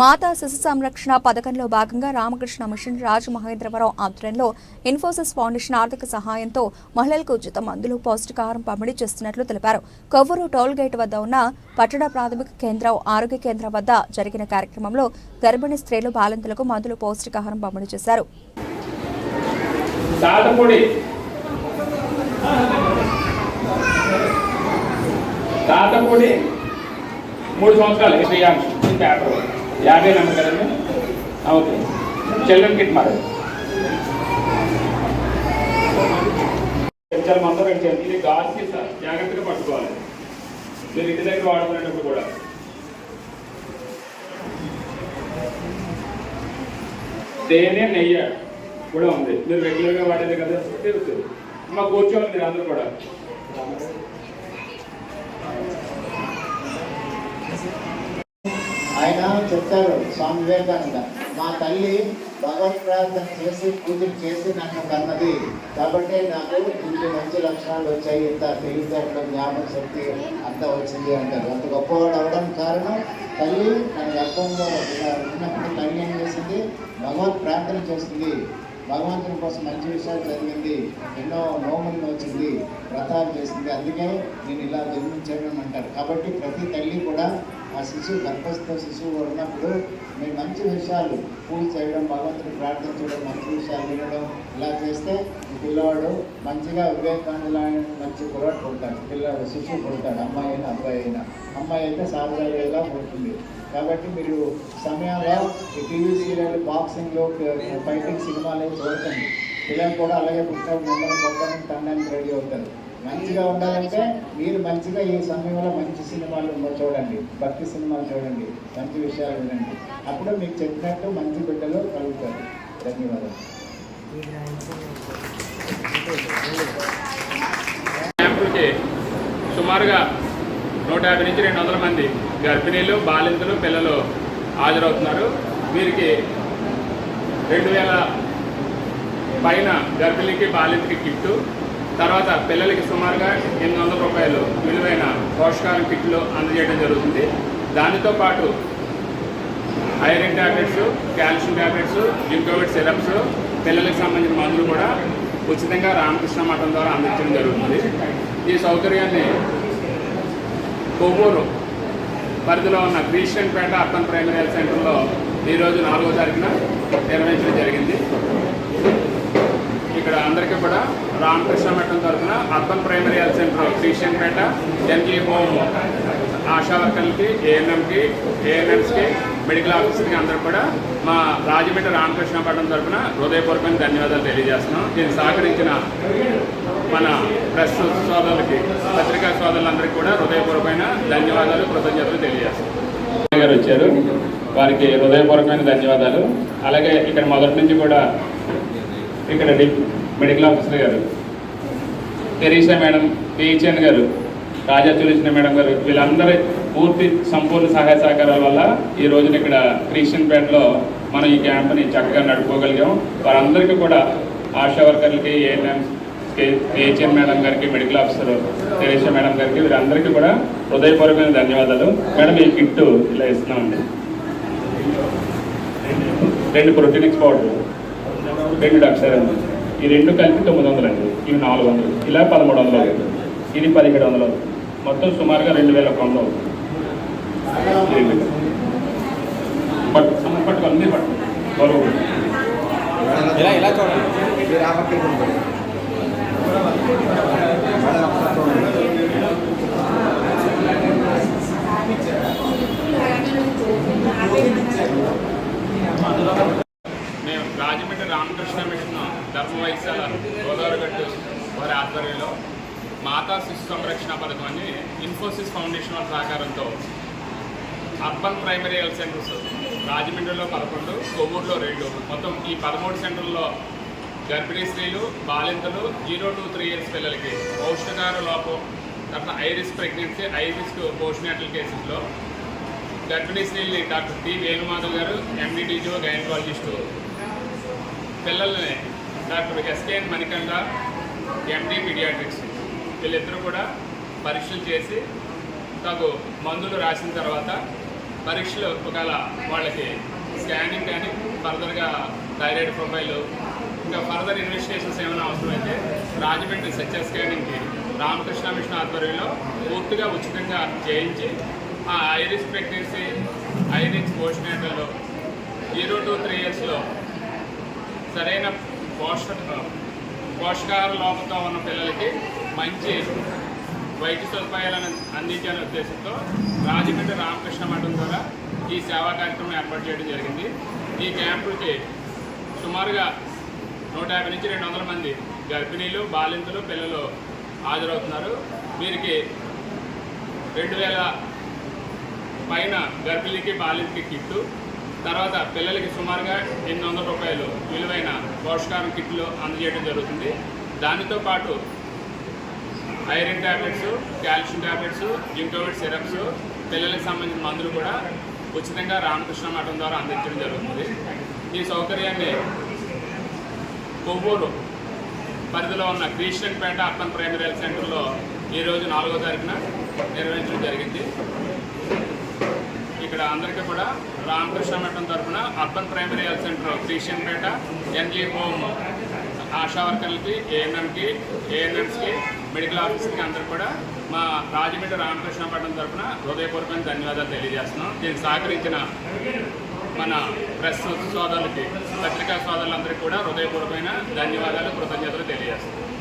మాతా శిశు సంరక్షణ పథకంలో భాగంగా రామకృష్ణ మిషన్ రాజమహేంద్రవరం ఆధ్వర్యంలో ఇన్ఫోసిస్ ఫౌండేషన్ ఆర్థిక సహాయంతో మహిళలకు ఉచిత మందులు పౌష్టికాహారం పంపిణీ చేస్తున్నట్లు తెలిపారు. కొవ్వూరు టోల్ గేట్ వద్ద ఉన్న పట్టణ ప్రాథమిక కేంద్రం ఆరోగ్య కేంద్రం వద్ద జరిగిన కార్యక్రమంలో గర్భిణీ స్త్రీలు బాలింతలకు మందులు పౌష్టికాహారం పంపిణీ చేశారు. మూడు సంవత్సరాలు పేపర్ యాభై నెంబర్ కదండి ఓకే. చిల్డ్రన్ కిట్ మరి. చాలా మంది పెట్టారు ఇది గాలికి జాగ్రత్తగా పట్టుకోవాలి. మీరు ఇంటి దగ్గర వాడుకునేటప్పుడు కూడా. తేనె నెయ్యి కూడా ఉంది. మీరు రెగ్యులర్గా వాడేది కదా. తెలుసు. మా కూర్చోవాలి మీరు అందరూ కూడా. ఆయన చెప్తారు స్వామి వివేకానంద మా తల్లి భగవత్ ప్రార్థన చేసి పూజలు చేసి నన్ను కన్నది. కాబట్టి నాకు ఇంటి మంచి లక్షణాలు వచ్చాయి. ఇంత తెలివితేటలు జ్ఞాపక శక్తి అంత వచ్చింది అంటారు అంత గొప్పవాడు అవడం కారణం తల్లి తన గర్భంలో ఉన్నప్పుడు తల్లి ఏం చేసింది? భగవత్ ప్రార్థన చేస్తుంది భగవంతుని కోసం మంచి విషయాలు జరిగింది. ఎన్నో నోములు వచ్చింది. వ్రతాలు చేసింది. అందుకే నేను ఇలా జన్మించడం అంటారు. కాబట్టి ప్రతి తల్లి కూడా ఆ శిశువు గర్భస్థ శిశువు ఉన్నప్పుడు మీరు మంచి విషయాలు పూజ చేయడం భగవంతుని ప్రార్థించడం మంచి విషయాలు వినడం ఇలా చేస్తే పిల్లవాడు మంచిగా వివేకానందులు మంచి కుర్రాడు పుడతాడు. పిల్లవాడు శిశువు పుడతాడు అమ్మాయి అయినా అబ్బాయి అయినా. అమ్మాయి అయితే సాధారణంగా పుడుతుంది. కాబట్టి మీరు సమయంలో ఈ టీవీ సీరియల్ బాక్సింగ్లో ఫైటింగ్ సినిమాలు చూడకండి పిల్లలు కూడా అలాగే పుట్టినప్పుడు మిమ్మల్ని కొట్టడానికి తనడానికి రెడీ అవుతారు. మంచిగా ఉండాలంటే మీరు మంచిగా ఈ సమయంలో మంచి సినిమాలు చూడండి. భక్తి సినిమాలు చూడండి. మంచి విషయాలు వినండి. అప్పుడు మీకు చెప్పినట్టు మంచి బిడ్డలు కలుగుతారు. ధన్యవాదాలు. క్యాంపులకి సుమారుగా నూట యాభై నుంచి రెండు వందల మంది గర్భిణీలు బాలింతలు పిల్లలు హాజరవుతున్నారు. వీరికి రెండు వేల పైన గర్భిణీకి బాలింతకి కిట్టు తర్వాత పిల్లలకి సుమారుగా ఎనిమిది వందల రూపాయలు విలువైన పోషకాల కిట్లు అందజేయడం జరుగుతుంది. దానితో పాటు iron tablets calcium tablets Zincovit syrups పిల్లలకు సంబంధించిన మందులు కూడా ఉచితంగా రామకృష్ణ మఠం ద్వారా అందించడం జరుగుతుంది. ఈ సౌకర్యాన్ని కొవ్వూరు పరిధిలో ఉన్న Christian Peta urban primary health సెంటర్లో ఈరోజు నాలుగో తారీఖున నిర్వహించడం జరిగింది. ఇక్కడ అందరికీ కూడా రామకృష్ణ మఠం తరఫున urban primary health centre Christian Peta NG home ASHA వర్కర్లకి ఏఎన్ఎంకి ఏఎన్ఎంస్కి మెడికల్ ఆఫీసర్కి అందరూ కూడా మా రాజమండ్రి రామకృష్ణ మఠం తరఫున హృదయపూర్వకంగా ధన్యవాదాలు తెలియజేస్తున్నాం. దీన్ని సహకరించిన మన ప్రెస్ సోదరులకి పత్రికా సోదరులందరికీ కూడా హృదయపూర్వకమైన ధన్యవాదాలు కృతజ్ఞతలు తెలియజేస్తున్నాం. గారు వచ్చారు. వారికి హృదయపూర్వకమైన ధన్యవాదాలు. అలాగే ఇక్కడ మొదటి నుంచి కూడా ఇక్కడ మెడికల్ ఆఫీసర్ గారు. తెరీసా మేడం పిహెచ్ఎన్ గారు రాజా తులసిన మేడం గారు వీళ్ళందరి పూర్తి సంపూర్ణ సహాయ సహకారాల వల్ల ఈ రోజున ఇక్కడ క్రిస్టియన్పేటలో మనం ఈ క్యాంప్ని చక్కగా నడుపుకోగలిగాం. వారందరికీ కూడా ఆశా వర్కర్లకి ఏఎన్ఎం పిహెచ్ఎన్ మేడం గారికి మెడికల్ ఆఫీసర్ తెరీసా మేడం గారికి వీరందరికీ కూడా హృదయపూర్వకమైన ధన్యవాదాలు. మేడం ఈ కిట్ ఇలా ఇస్తున్నామండి. రెండు ప్రోటీనిక్స్ పౌడర్ రెండు డాక్టర్ ఈ రెండు కలిపి తొమ్మిది వందలు అండి ఇవి నాలుగు వందలు. ఇలా పదమూడు వందలు అవుతుంది. ఇది పదిహేడు వందలు. అవుతుంది మొత్తం సుమారుగా రెండు వేల ఒక వందలు అవుతుంది. పట్టు అమ్మ పట్టుకోవాలి మీరు పట్టు. బరువు. ఇలా ఇలా చూడండి మీరు ఆ పక్కన చూడండి. మేడం ఒకసారి చూడండి. మేము రాజమండ్రి రామకృష్ణ మిషన్ ధర్మ గోదావరిగట్టు వారి ఆధ్వర్యంలో మాతా శిశు సంరక్షణ పథకం అని ఇన్ఫోసిస్ ఫౌండేషన్ వారి సహకారంతో అర్బన్ ప్రైమరీ హెల్త్ సెంటర్స్ రాజమండ్రిలో పదకొండు కొవ్వూరులో రెండు. మొత్తం ఈ పదమూడు సెంటర్లలో గర్భిణీ స్త్రీలు బాలింతలు జీరో టు త్రీ ఇయర్స్ పిల్లలకి పౌష్టికార లోపం తర్వాత ఐరిస్ ప్రెగ్నెన్సీ ఐరిస్క్ పోస్ట్నేటల్ కేసెస్లో గర్భిణీ స్త్రీల్ని డాక్టర్ టి వేణుమాధవ్ గారు ఎండిడిజో గైనకాలజిస్టు పిల్లల్ని doctor SKN Manikanda MD paediatrics వీళ్ళిద్దరూ కూడా పరీక్షలు చేసి తగు మందులు రాసిన తర్వాత పరీక్షలు ఒకవేళ వాళ్ళకి స్కానింగ్ కానీ ఫర్దర్గా థైరాయిడ్ ప్రొఫైల్ ఇంకా ఫర్దర్ ఇన్వెస్టిగేషన్స్ ఏమైనా అవసరమైతే రాజమండ్రి సత్య స్కానింగ్కి రామకృష్ణ మిషన్ ఆధ్వర్యంలో పూర్తిగా ఉచితంగా చేయించి ఆ ఐరిస్ ప్రెగ్నెన్సీ ఐరిస్ పోస్ట్నేటల్లో జీరో టు త్రీ ఇయర్స్లో సరైన పోషక పోషకాహార లోపంతో ఉన్న పిల్లలకి మంచి వైద్య సదుపాయాలను అందించాలనే ఉద్దేశంతో రాజమండ్రి రామకృష్ణ మఠం ద్వారా ఈ సేవా కార్యక్రమం ఏర్పాటు చేయడం జరిగింది. ఈ క్యాంపులకి సుమారుగా నూట యాభై నుంచి రెండు వందల మంది గర్భిణీలు బాలింతలు పిల్లలు హాజరవుతున్నారు. వీరికి రెండు వేల పైన గర్భిణీకి బాలింతకి కిట్టు తర్వాత పిల్లలకి సుమారుగా ఎనిమిది వందల రూపాయలు విలువైన పోషకాహారం కిట్లు అందజేయడం జరుగుతుంది. దానితో పాటు iron tablets calcium tablets Zincovit syrups పిల్లలకు సంబంధించిన మందులు కూడా ఉచితంగా రామకృష్ణ మఠం ద్వారా అందించడం జరుగుతుంది. ఈ సౌకర్యాన్ని కొవ్వూరు పరిధిలో ఉన్న క్రిస్టియన్పేట అర్బన్ ప్రైమరీ హెల్త్ సెంటర్లో ఈరోజు నాలుగో తారీఖున నిర్వహించడం జరిగింది. ఇక్కడ అందరికీ కూడా రామకృష్ణ మఠం తరఫున urban primary health centre Christianpeta NG home ASHA వర్కర్లకి ఏఎన్ఎంకి ఏఎన్ఎంస్కి మెడికల్ ఆఫీసర్కి అందరికి కూడా మా రాజమండ్రి రామకృష్ణ మఠం తరఫున హృదయపూర్వకమైన ధన్యవాదాలు తెలియజేస్తున్నాం. దీనికి సహకరించిన మన ప్రెస్ సోదరులకి పత్రికా సోదరులందరికీ కూడా హృదయపూర్వకమైన ధన్యవాదాలు కృతజ్ఞతలు తెలియజేస్తున్నాం.